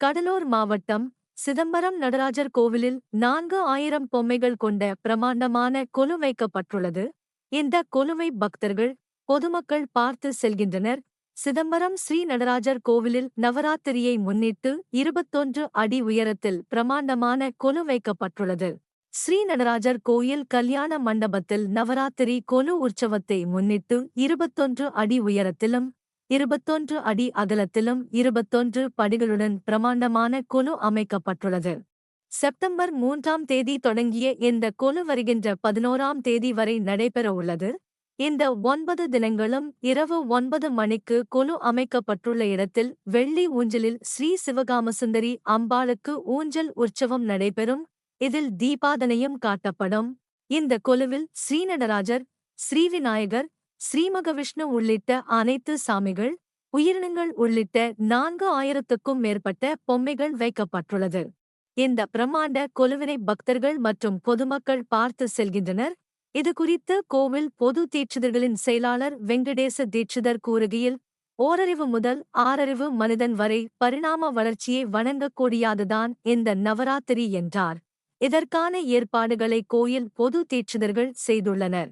கடலூர் மாவட்டம் சிதம்பரம் நடராஜர் கோவிலில் நான்கு ஆயிரம் பொம்மைகள் கொண்ட பிரமாண்டமான கொலு வைக்கப்பட்டுள்ளது. இந்த கொலுவை பக்தர்கள் பொதுமக்கள் பார்த்து செல்கின்றனர். சிதம்பரம் ஸ்ரீ நடராஜர் கோவிலில் நவராத்திரியை முன்னிட்டு இருபத்தொன்று அடி உயரத்தில் பிரமாண்டமான கொலு வைக்கப்பட்டுள்ளது. ஸ்ரீ நடராஜர் கோயில் கல்யாண மண்டபத்தில் நவராத்திரி கொலு உற்சவத்தை முன்னிட்டு இருபத்தொன்று அடி உயரத்திலும் இருபத்தொன்று அடி அகலத்திலும் இருபத்தொன்று படிகளுடன் பிரமாண்டமான குழு அமைக்கப்பட்டுள்ளது. செப்டம்பர் மூன்றாம் தேதி தொடங்கிய இந்த கொலு வருகின்ற பதினோராம் தேதி வரை நடைபெறவுள்ளது இந்த ஒன்பது தினங்களும் இரவு ஒன்பது மணிக்கு குழு அமைக்கப்பட்டுள்ள இடத்தில் வெள்ளி ஊஞ்சலில் ஸ்ரீ சிவகாமசுந்தரி அம்பாளுக்கு ஊஞ்சல் உற்சவம் நடைபெறும். இதில் தீபாதனையும் காட்டப்படும். இந்த கொலுவில் ஸ்ரீநடராஜர் ஸ்ரீவிநாயகர் ஸ்ரீமகவிஷ்ணு உள்ளிட்ட அனைத்து சாமிகள் உயிரினங்கள் உள்ளிட்ட நான்கு ஆயிரத்துக்கும் மேற்பட்ட பொம்மைகள் வைக்கப்பட்டுள்ளது. இந்த பிரம்மாண்ட கொலுவினை பக்தர்கள் மற்றும் பொதுமக்கள் பார்த்து செல்கின்றனர். இது குறித்து கோவில் பொது தீட்சிதர்களின் செயலாளர் வெங்கடேச தீட்சிதர் கூறுகையில் ஓரறிவு முதல் ஆறறிவு மனிதன் வரை பரிணாம வளர்ச்சியை வணங்கக்கூடியதுதான் இந்த நவராத்திரி என்றார். இதற்கான ஏற்பாடுகளை கோயில் பொது தீட்சிதர்கள் செய்துள்ளனர்.